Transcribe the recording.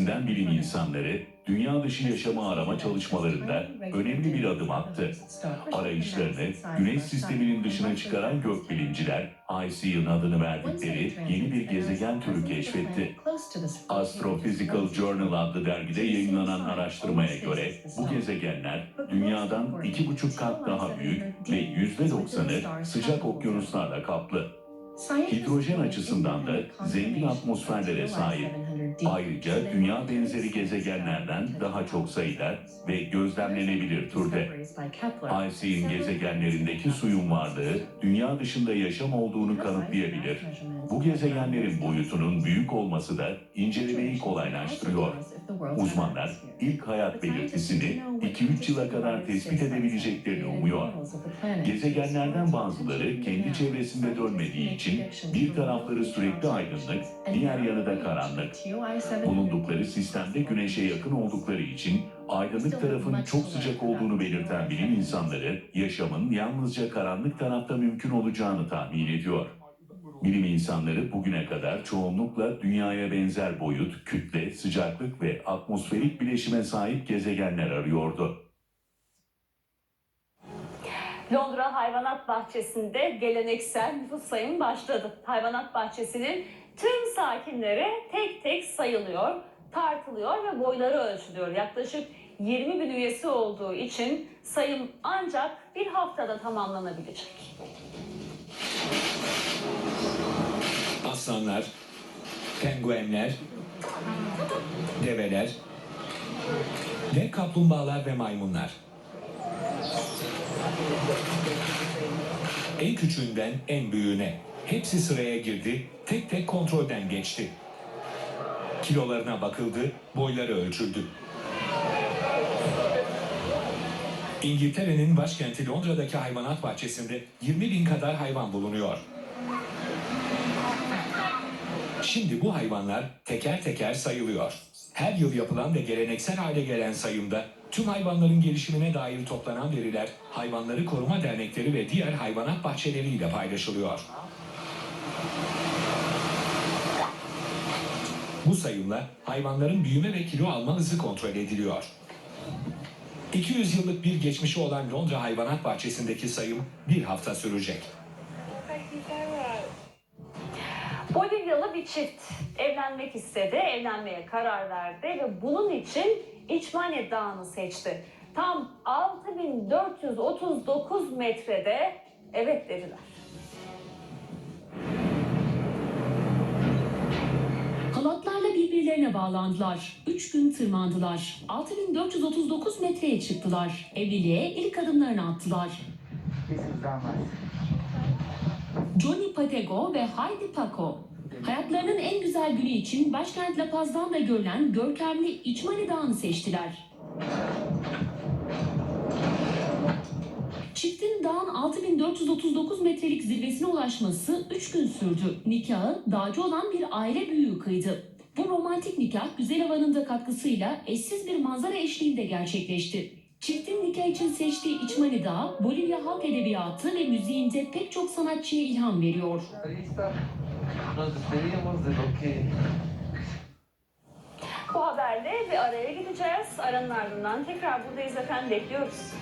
ülkesinden bilim insanları dünya dışı yaşamı arama çalışmalarında önemli bir adım attı. Arayışlarını Güneş sisteminin dışına çıkaran gökbilimciler, IC'ın adını verdikleri yeni bir gezegen türü keşfetti. Astrophysical Journal adlı dergide yayınlanan araştırmaya göre bu gezegenler dünyadan iki buçuk kat daha büyük ve yüzde doksanı sıcak okyanuslarla kaplı. Hidrojen açısından da zengin atmosferlere sahip. Ayrıca dünya benzeri gezegenlerden daha çok sayıda ve gözlemlenebilir türde. IC'in gezegenlerindeki suyun varlığı dünya dışında yaşam olduğunu kanıtlayabilir. Bu gezegenlerin boyutunun büyük olması da incelemeyi kolaylaştırıyor. Uzmanlar ilk hayat belirtisini 2-3 yıla kadar tespit edebileceklerini umuyor. Gezegenlerden bazıları kendi çevresinde dönmediği için bir tarafları sürekli aydınlık, diğer yanı da karanlık. Bulundukları sistemde güneşe yakın oldukları için aydınlık tarafın çok sıcak olduğunu belirten bilim insanları yaşamın yalnızca karanlık tarafta mümkün olacağını tahmin ediyor. Bilim insanları bugüne kadar çoğunlukla dünyaya benzer boyut, kütle, sıcaklık ve atmosferik bileşime sahip gezegenler arıyordu. Londra Hayvanat Bahçesi'nde geleneksel nüfus sayımı başladı. Hayvanat Bahçesi'nin tüm sakinleri tek tek sayılıyor, tartılıyor ve boyları ölçülüyor. Yaklaşık 20 bin üyesi olduğu için sayım ancak bir haftada tamamlanabilecek. Aslanlar, penguenler, develer, dev kaplumbağalar ve maymunlar. En küçüğünden en büyüğüne hepsi sıraya girdi, tek tek kontrolden geçti. Kilolarına bakıldı, boyları ölçüldü. İngiltere'nin başkenti Londra'daki hayvanat bahçesinde 20 bin kadar hayvan bulunuyor. Şimdi bu hayvanlar teker teker sayılıyor. Her yıl yapılan ve geleneksel hale gelen sayımda tüm hayvanların gelişimine dair toplanan veriler hayvanları koruma dernekleri ve diğer hayvanat bahçeleriyle paylaşılıyor. Bu sayımla hayvanların büyüme ve kilo alma hızı kontrol ediliyor. 200 yıllık bir geçmişi olan Londra Hayvanat Bahçesi'ndeki sayım bir hafta sürecek. Bolivyalı bir çift evlenmek istedi, evlenmeye karar verdi ve bunun için İçmane Dağı'nı seçti. Tam 6439 metrede evet dediler. Bağlandılar. Üç gün tırmandılar. 6439 metreye çıktılar. Evliliğe ilk adımlarını attılar. Johnny Patego ve Heidi Paco. Hayatlarının en güzel günü için başkent La Paz'dan da görülen görkemli İçmani Dağı'nı seçtiler. Çiftin dağın 6439 metrelik zirvesine ulaşması 3 gün sürdü. Nikahı dağcı olan bir aile büyüğü kıydı. Bu romantik nikah güzel havanın da katkısıyla eşsiz bir manzara eşliğinde gerçekleşti. Çiftin nikah için seçtiği İçmani Dağı, Bolivya halk edebiyatı ve müziğinde pek çok sanatçıya ilham veriyor. Bu haberle bir araya gideceğiz. Aranın ardından tekrar buradayız efendim bekliyoruz.